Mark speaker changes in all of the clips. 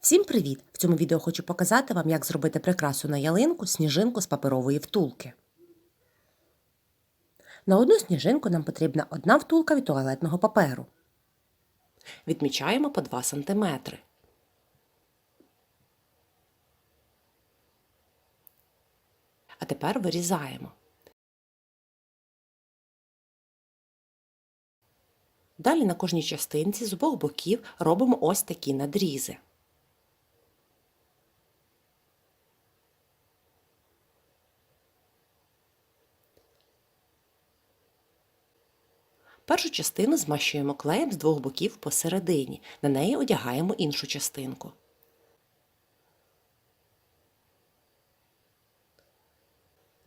Speaker 1: Всім привіт! В цьому відео хочу показати вам, як зробити прикрасу на ялинку сніжинку з паперової втулки. На одну сніжинку нам потрібна одна втулка від туалетного паперу. Відмічаємо по 2 см. А тепер вирізаємо. Далі на кожній частинці з обох боків робимо ось такі надрізи. Першу частину змащуємо клеєм з двох боків посередині. На неї одягаємо іншу частинку.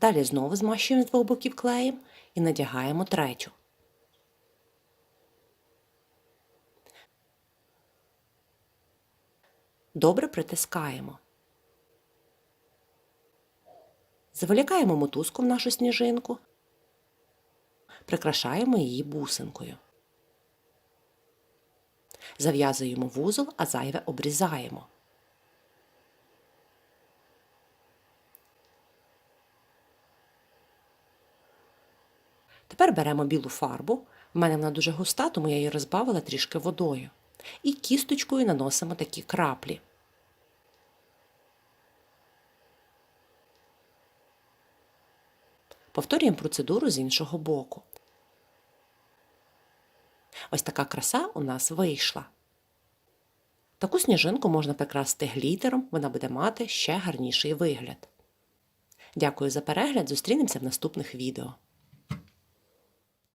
Speaker 1: Далі знову змащуємо з двох боків клеєм і надягаємо третю. Добре притискаємо. Заволікаємо мотузку в нашу сніжинку прикрашаємо її бусинкою. Зав'язуємо вузол, а зайве обрізаємо. Тепер беремо білу фарбу. В мене вона дуже густа, тому я її розбавила трішки водою. І кісточкою наносимо такі краплі. Повторюємо процедуру з іншого боку. Ось така краса у нас вийшла. Таку сніжинку можна прикрасити глітером, вона буде мати ще гарніший вигляд. Дякую за перегляд, зустрінемося в наступних відео.